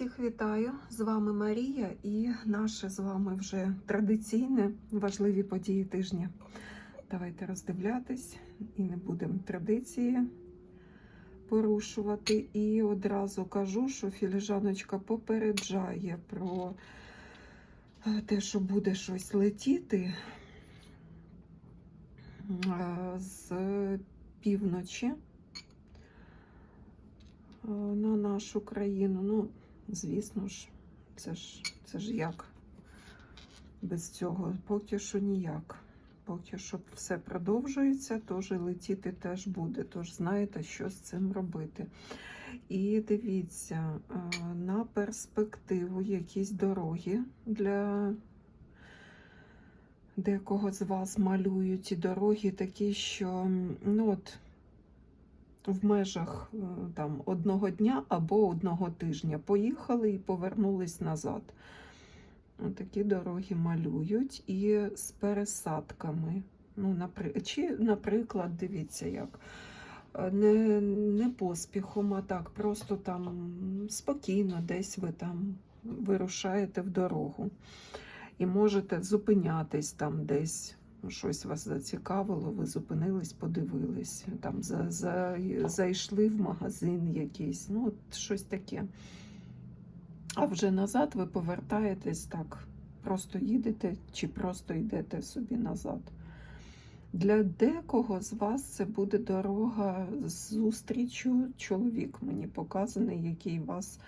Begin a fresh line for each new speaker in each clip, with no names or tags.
Всіх вітаю! З вами Марія і наше з вами вже традиційне важливі події тижня. Давайте роздивлятись і не будемо традиції порушувати. І одразу кажу, що філіжаночка попереджає про е, те, що буде щось летіти е, з півночі е, на нашу країну. Ну, звісно ж, це ж, це ж як без цього? Поки що ніяк. Поки що все продовжується, тож і летіти теж буде. Тож знаєте, що з цим робити. І дивіться, е, на перспективу якісь дороги для декого з вас малюють і дороги такі, що ну от в межах е, там одного дня або одного тижня поїхали і повернулись назад. Такі дороги малюють і з пересадками. Ну, напри... Чи, наприклад, дивіться, як е, не, не поспіхом, а так, просто там спокійно десь ви там вирушаєте в дорогу. І можете зупинятись там десь. Щось вас зацікавило, ви зупинились, подивились, там за, за, зайшли в магазин якийсь, ну, от щось таке. А вже назад ви повертаєтесь так, просто їдете чи просто йдете собі назад. Для декого з вас це буде дорога з зустрічю. Чоловік мені показаний, який вас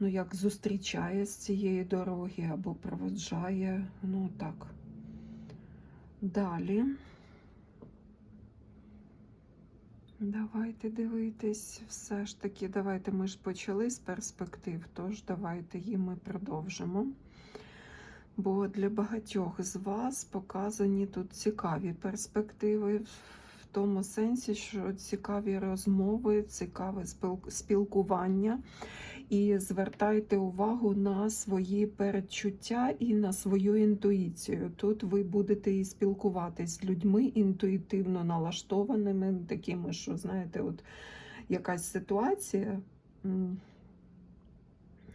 ну, як зустрічає з цієї дороги або проводжає. Ну так. Далі. Давайте дивитись, все ж таки, давайте ми ж почали з перспектив, тож давайте її ми продовжимо. Бо для багатьох з вас показані тут цікаві перспективи, в тому сенсі, що цікаві розмови, цікаве спілкування. І звертайте увагу на свої передчуття і на свою інтуїцію. Тут ви будете і спілкуватись з людьми інтуїтивно налаштованими, такими, що, знаєте, от якась ситуація,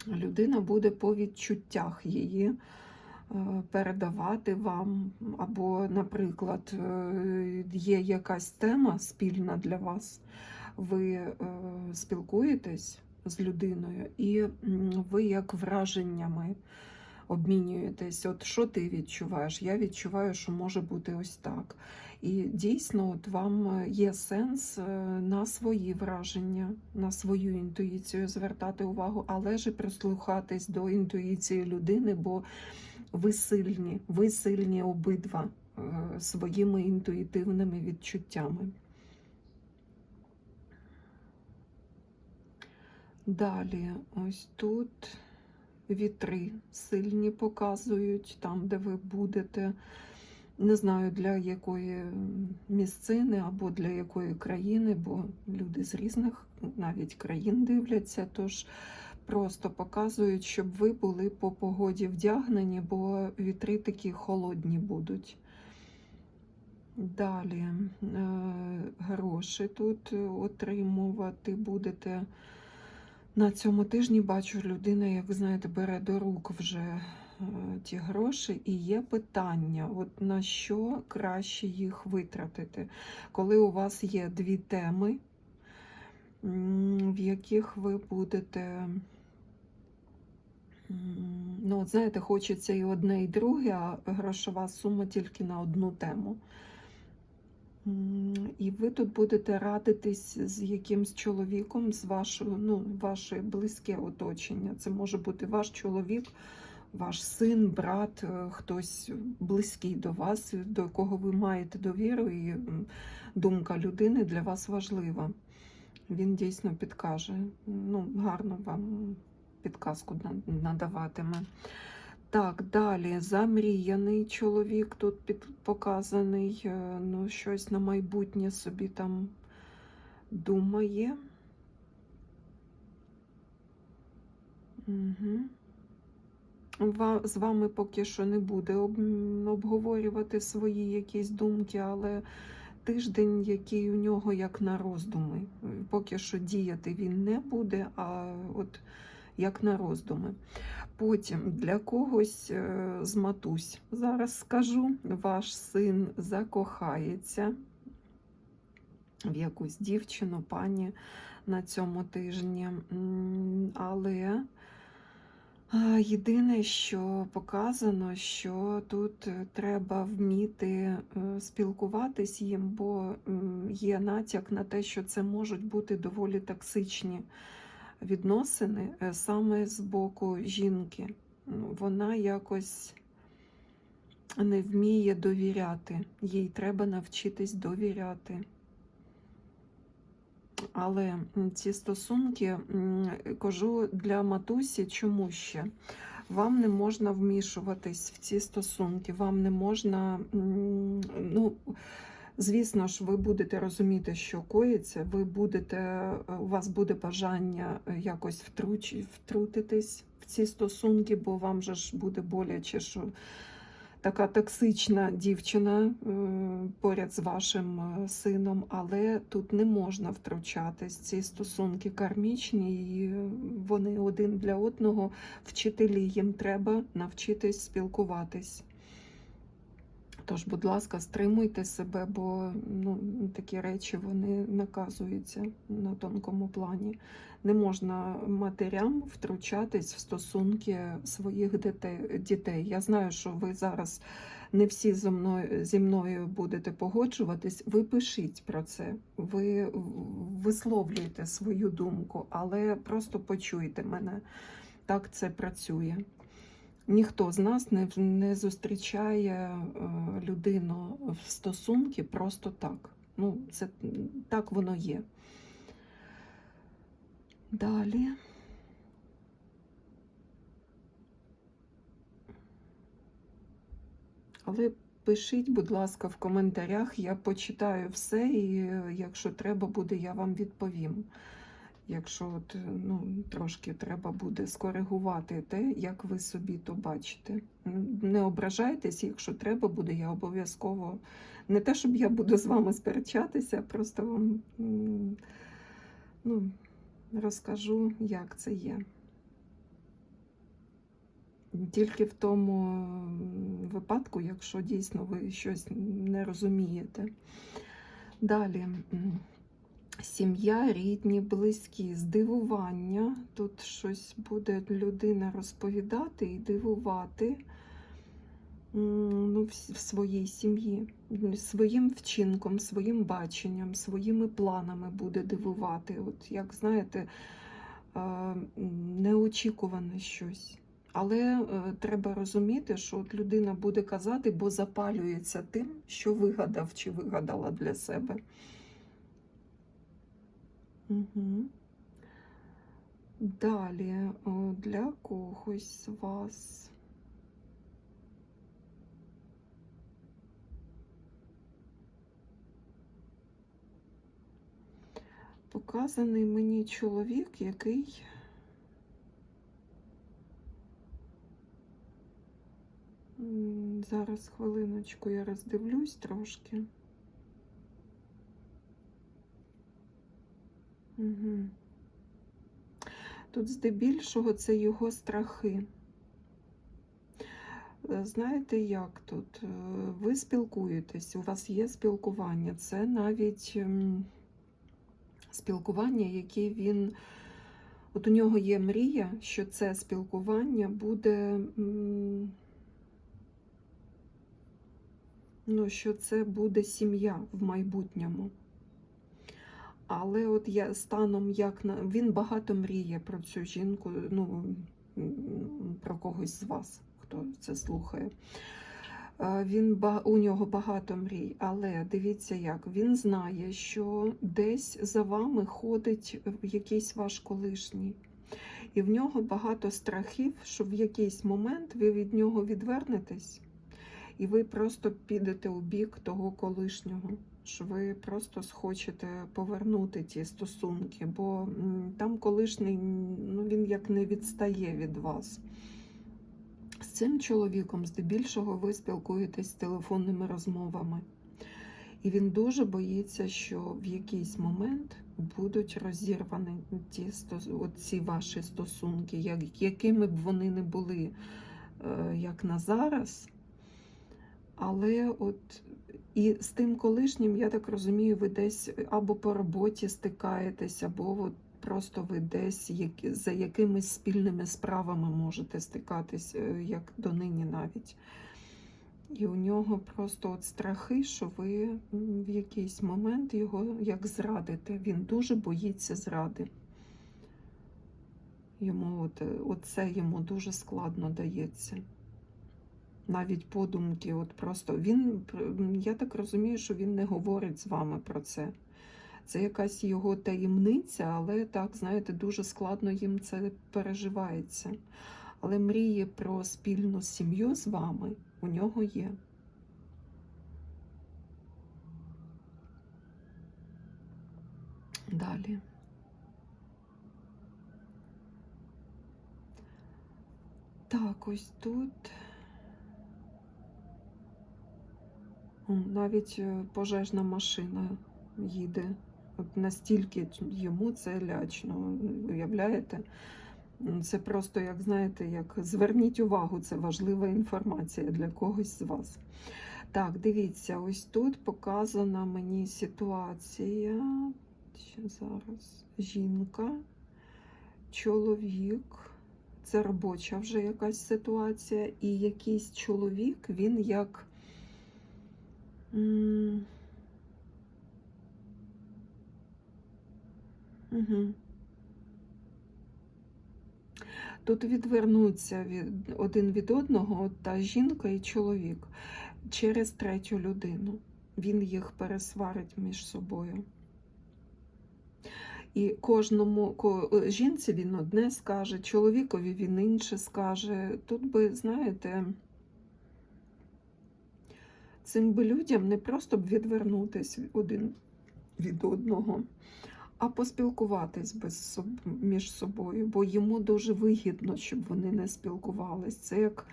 людина буде по відчуттях її е, передавати вам. Або, наприклад, е, є якась тема спільна для вас, ви е, спілкуєтесь з людиною, і ви як враженнями обмінюєтесь. От що ти відчуваєш? Я відчуваю, що може бути ось так. І дійсно, от вам є сенс е, на свої враження, на свою інтуїцію звертати увагу, але ж і прислухатись до інтуїції людини, бо ви сильні, ви сильні обидва е, своїми інтуїтивними відчуттями. Далі, ось тут вітри сильні показують, там, де ви будете. Не знаю для якої місцини або для якої країни, бо люди з різних навіть країн дивляться. Тож просто показують, щоб ви були по погоді вдягнені, бо вітри такі холодні будуть. Далі е, гроші тут отримувати будете. На цьому тижні бачу, людина, як знаєте, бере до рук вже е, ті гроші, і є питання, от на що краще їх витратити. Коли у вас є дві теми, в яких ви будете, ну, от знаєте, хочеться і одне, і друге, а грошова сума тільки на одну тему. І ви тут будете радитись з якимсь чоловіком, з вашого, ну, ваше близьке оточення. Це може бути ваш чоловік, ваш син, брат, е, хтось близький до вас, до кого ви маєте довіру, і думка людини для вас важлива. Він дійсно підкаже. Ну, гарно вам підказку надаватиме. Так, далі замріяний чоловік тут під, показаний, е, ну, щось на майбутнє собі там думає. Угу. З вами поки що не буде об, обговорювати свої якісь думки, але тиждень, який у нього як на роздуми. Поки що діяти він не буде, а от як на роздуми. Потім для когось е, з матусь, зараз скажу, ваш син закохається в якусь дівчину, пані на цьому тижні. Але єдине, що показано, що тут е, треба вміти е, спілкуватись їм, бо є натяк на те, що це можуть бути доволі токсичні відносини е, саме з боку жінки. Вона якось не вміє довіряти. Їй треба навчитись довіряти. Але ці стосунки кажу для матусі, чому ще? Вам не можна вмішуватись в ці стосунки, вам не можна, ну, звісно ж, ви будете розуміти, що коїться, ви будете, у вас буде бажання е, якось втруч, втрутитись в ці стосунки, бо вам же ж буде боляче, що така токсична дівчина е, поряд з вашим е, сином, але тут не можна втручатись. Ці стосунки кармічні, і е, вони один для одного. Вчителі їм треба навчитись спілкуватись. Тож, будь ласка, стримуйте себе, бо ну, такі речі вони наказуються на тонкому плані. Не можна матерям втручатись в стосунки своїх дітей. Я знаю, що ви зараз не всі зі мною, зі мною будете погоджуватись. Ви пишіть про це, ви висловлюєте свою думку, але просто почуйте мене. Так це працює. Ніхто з нас не, не зустрічає е, людину в стосунки просто так. Ну, це так воно є. Далі. Але пишіть, будь ласка, в коментарях, я почитаю все, і е, якщо треба буде, я вам відповім. Якщо от, ну, трошки треба буде скоригувати те, як ви собі то бачите. Не ображайтесь, якщо треба буде, я обов'язково не те, щоб я буду з вами сперечатися, просто вам ну, розкажу, як це є. Тільки в тому випадку, якщо дійсно ви щось не розумієте. Далі. Сім'я, рідні, близькі, здивування. Тут щось буде людина розповідати і дивувати ну, в своїй сім'ї, своїм вчинком, своїм баченням, своїми планами буде дивувати. От, як знаєте, е, неочікуване щось. Але е, треба розуміти, що от людина буде казати, бо запалюється тим, що вигадав чи вигадала для себе. Угу. Далі для когось з вас. Показаний мені чоловік, який зараз хвилиночку я роздивлюсь трошки. Тут здебільшого це його страхи. Е, Знаєте, як тут? Е, Ви спілкуєтесь, у вас є спілкування. Це навіть ем, спілкування, яке він. От у нього є мрія, що це спілкування буде. Ну, що це буде сім'я в майбутньому. Але от я станом як на він багато мріє про цю жінку, ну про когось з вас, хто це слухає. Е, Він у нього багато мрій, але дивіться, як він знає, що десь за вами ходить якийсь ваш колишній. І в нього багато страхів, що в якийсь момент ви від нього відвернетесь, і ви просто підете у бік того колишнього що ви просто схочете повернути ті стосунки, бо там колишній ну, він як не відстає від вас. З цим чоловіком здебільшого ви спілкуєтесь телефонними розмовами. І він дуже боїться, що в якийсь момент будуть розірвані ті ці ваші стосунки, як, якими б вони не були, е, як на зараз. Але от і з тим колишнім, я так розумію, ви десь або по роботі стикаєтесь, або от просто ви десь які, за якимись спільними справами можете стикатись, е, як донині навіть. І у нього просто от страхи, що ви в якийсь момент його як зрадите. Він дуже боїться зради. Йому от, е, оце йому дуже складно дається. Навіть подумки, от просто він, я так розумію, що він не говорить з вами про це. Це якась його таємниця, але так, знаєте, дуже складно їм це переживається. Але мрії про спільну сім'ю з вами у нього є. Далі. Так, ось тут. Навіть е, пожежна машина їде. От настільки йому це лячно, уявляєте? Це просто, як знаєте, як зверніть увагу, це важлива інформація для когось з вас. Так, дивіться, ось тут показана мені ситуація. Ще зараз. Жінка, чоловік. Це робоча вже якась ситуація, і якийсь чоловік, він як. Угу. Тут відвернуться від, один від одного та жінка і чоловік через третю людину. Він їх пересварить між собою. І кожному ко- жінці він одне скаже, чоловікові він інше скаже. Тут би, знаєте, цим би людям не просто б відвернутись один від одного, а поспілкуватись без між собою, бо йому дуже вигідно, щоб вони не спілкувались. Це як,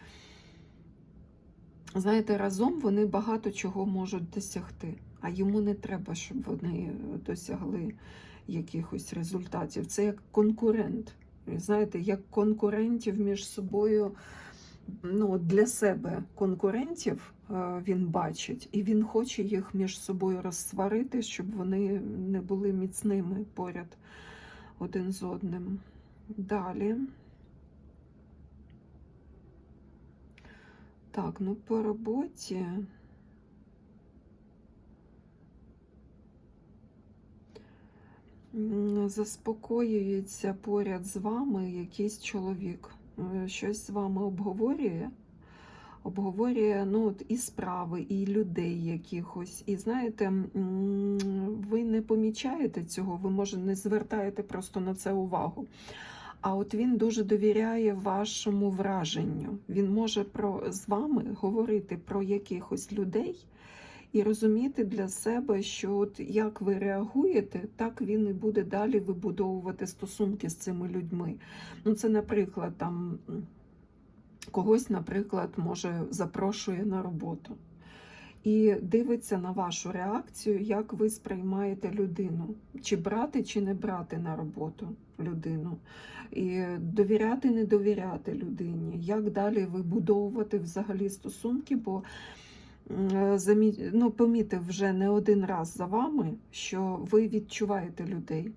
знаєте, разом вони багато чого можуть досягти, а йому не треба, щоб вони досягли якихось результатів. Це як конкурент. Знаєте, як конкурентів між собою, ну, для себе конкурентів е, він бачить, і він хоче їх між собою розсварити, щоб вони не були міцними поряд один з одним. Далі. Так, ну по роботі. Заспокоюється поряд з вами якийсь чоловік, щось з вами обговорює, обговорює ну, і справи, і людей якихось. І знаєте, ви не помічаєте цього, ви, може, не звертаєте просто на це увагу. А от він дуже довіряє вашому враженню. Він може про, з вами говорити про якихось людей і розуміти для себе, що от як ви реагуєте, так він і буде далі вибудовувати стосунки з цими людьми. Ну, це, наприклад, там когось, наприклад, може запрошує на роботу. І дивиться на вашу реакцію, як ви сприймаєте людину, чи брати, чи не брати на роботу людину, і довіряти, не довіряти людині, як далі вибудовувати взагалі стосунки, бо. Ну, помітив вже не один раз за вами, що ви відчуваєте людей.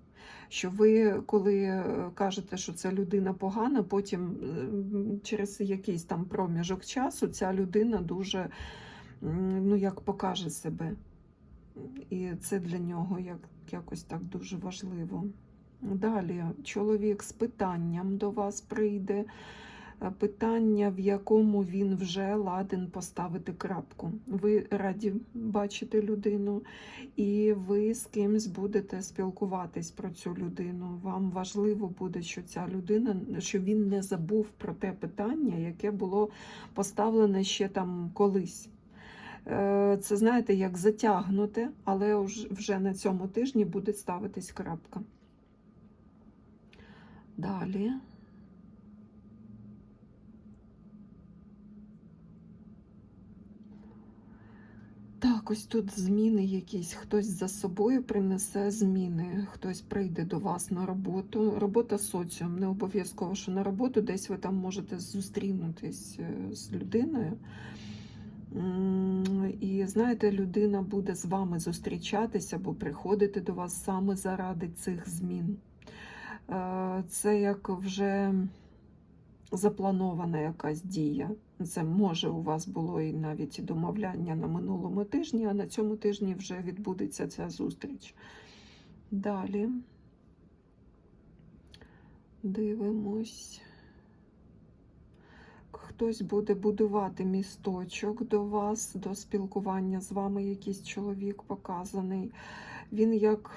Що ви, коли е, кажете, що ця людина погана, потім через якийсь там проміжок часу ця людина дуже ну, як покаже себе. І це для нього як, якось так дуже важливо. Далі чоловік з питанням до вас прийде. Е, Питання, в якому він вже ладен поставити крапку. Ви раді бачити людину, і ви з кимсь будете спілкуватись про цю людину. Вам важливо буде, що ця людина, що він не забув про те питання, яке було поставлене ще там колись. Е, Це знаєте, як затягнуте, але вже на цьому тижні буде ставитись крапка. Далі. Так, ось тут зміни якісь. Хтось за собою принесе зміни, хтось прийде до вас на роботу. Робота соціум. Не обов'язково, що на роботу десь ви там можете зустрінутись е, з людиною. І знаєте, людина буде з вами зустрічатися або приходити до вас саме заради цих змін. Е, Це як вже запланована якась дія. Це може у вас було і навіть домовляння на минулому тижні, а на цьому тижні вже відбудеться ця зустріч. Далі дивимось. Хтось буде будувати місточок до вас, до спілкування з вами якийсь чоловік показаний. Він як,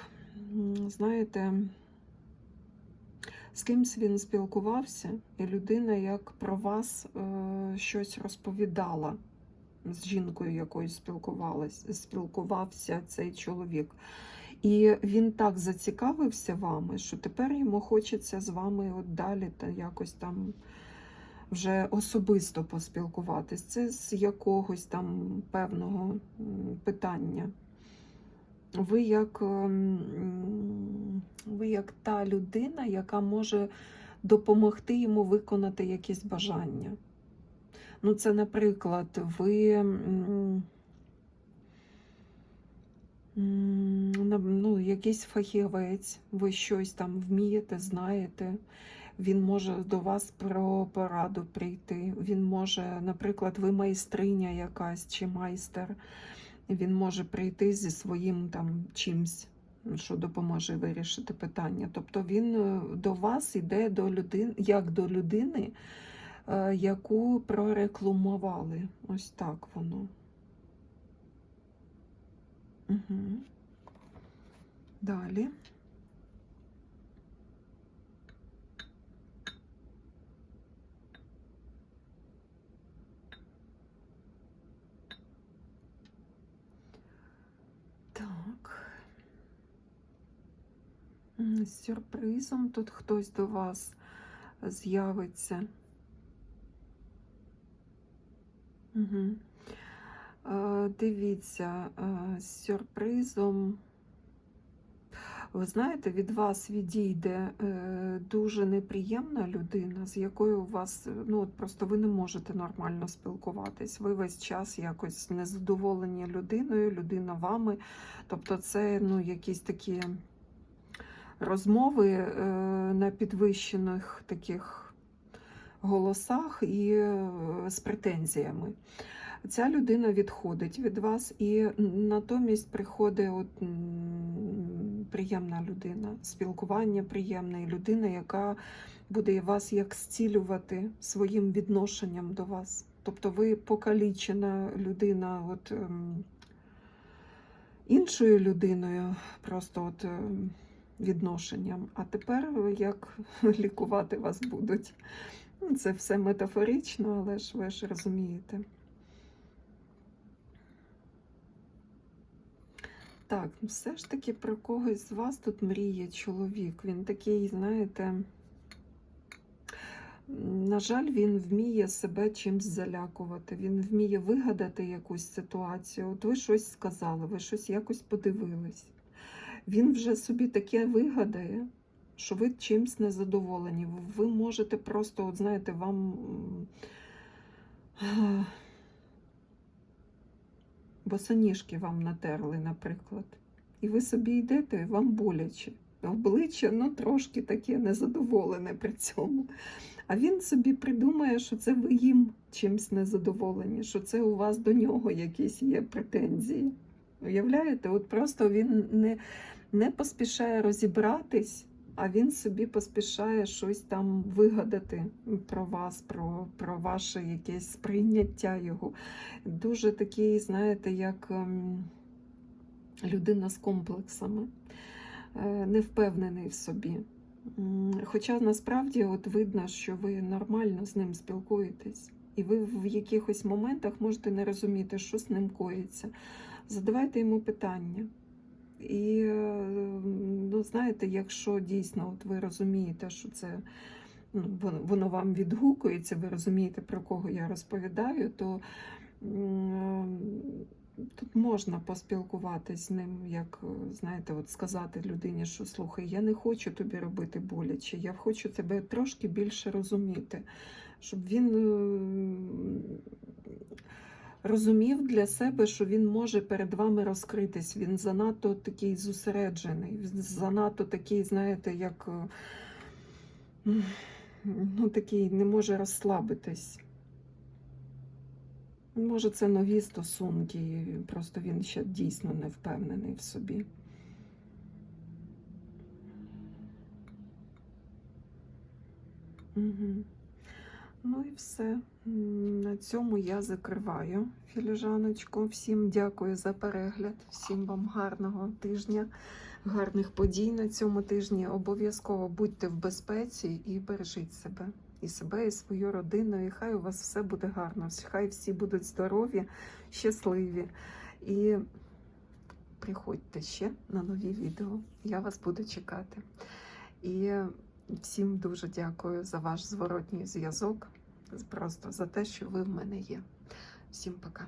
знаєте, з кимсь він спілкувався, і людина як про вас е, щось розповідала. З жінкою спілкувалась, спілкувався цей чоловік. І він так зацікавився вами, що тепер йому хочеться з вами от далі та якось там вже особисто поспілкуватись. Це з якогось там певного питання. Ви як, ем, ви як та людина, яка може допомогти йому виконати якісь бажання. Ну, це, наприклад, ви ну, якийсь фахівець, ви щось там вмієте, знаєте. Він може до вас про пораду прийти. Він може, наприклад, ви майстриня якась чи майстер. Він може прийти зі своїм там чимсь, що допоможе вирішити питання. Тобто він е, до вас йде до людини, як до людини, е, яку прорекламували. Ось так воно. Угу. Далі. Так. М, З сюрпризом тут хтось до вас з'явиться. Угу. Дивіться, е, з сюрпризом. Ви знаєте, від вас відійде е, дуже неприємна людина, з якою у вас, ну от просто ви не можете нормально спілкуватись. Ви весь час якось незадоволені людиною, людина вами. Тобто, це ну, якісь такі розмови е, на підвищених таких голосах і е, з претензіями. Ця людина відходить від вас, і натомість приходить от, приємна людина, спілкування приємне, людина, яка буде вас як зцілювати своїм відношенням до вас. Тобто ви покалічена людина от, ем, іншою людиною, просто от, ем, відношенням. А тепер як лікувати вас будуть. Ну, Це все метафорично, але ж ви ж розумієте. Так, ну все ж таки про когось з вас тут мріє чоловік. Він такий, знаєте, на жаль, він вміє себе чимсь залякувати. Він вміє вигадати якусь ситуацію. От ви щось сказали, ви щось якось подивились. Він вже собі таке вигадає, що ви чимсь незадоволені. Ви можете просто, от знаєте, вам. босоніжки вам натерли, наприклад. І ви собі йдете, вам боляче. Обличчя ну, трошки таке незадоволене при цьому. А він собі придумає, що це ви їм чимсь незадоволені, що це у вас до нього якісь є претензії. Уявляєте, от просто він не, не поспішає розібратись, а він собі поспішає щось там вигадати про вас, про, про ваше якесь сприйняття його. Дуже такий, знаєте, як ем, людина з комплексами, е, не впевнений в собі. Хоча насправді от видно, що ви нормально з ним спілкуєтесь, і ви в якихось моментах можете не розуміти, що з ним коїться. Задавайте йому питання. І, е, ну, знаєте, якщо дійсно от ви розумієте, що це ну, воно, вам відгукується, ви розумієте, про кого я розповідаю, то тут можна поспілкуватись з ним, як знаєте, от сказати людині, що слухай, я не хочу тобі робити боляче, я хочу тебе трошки більше розуміти, щоб він е, розумів для себе, що він може перед вами розкритись. Він занадто такий зосереджений, він занадто такий, знаєте, як е, ну, такий не може розслабитись. Може, це нові стосунки, просто він ще дійсно не впевнений в собі. Угу. Ну і все. На цьому я закриваю філіжаночку. Всім дякую за перегляд, всім вам гарного тижня, гарних подій на цьому тижні. Обов'язково будьте в безпеці і бережіть себе. І себе, і свою родину, і хай у вас все буде гарно. Хай всі будуть здорові, щасливі. І приходьте ще на нові відео. Я вас буду чекати. І всім дуже дякую за ваш зворотній зв'язок. Просто за те, що ви в мене є. Всім пока.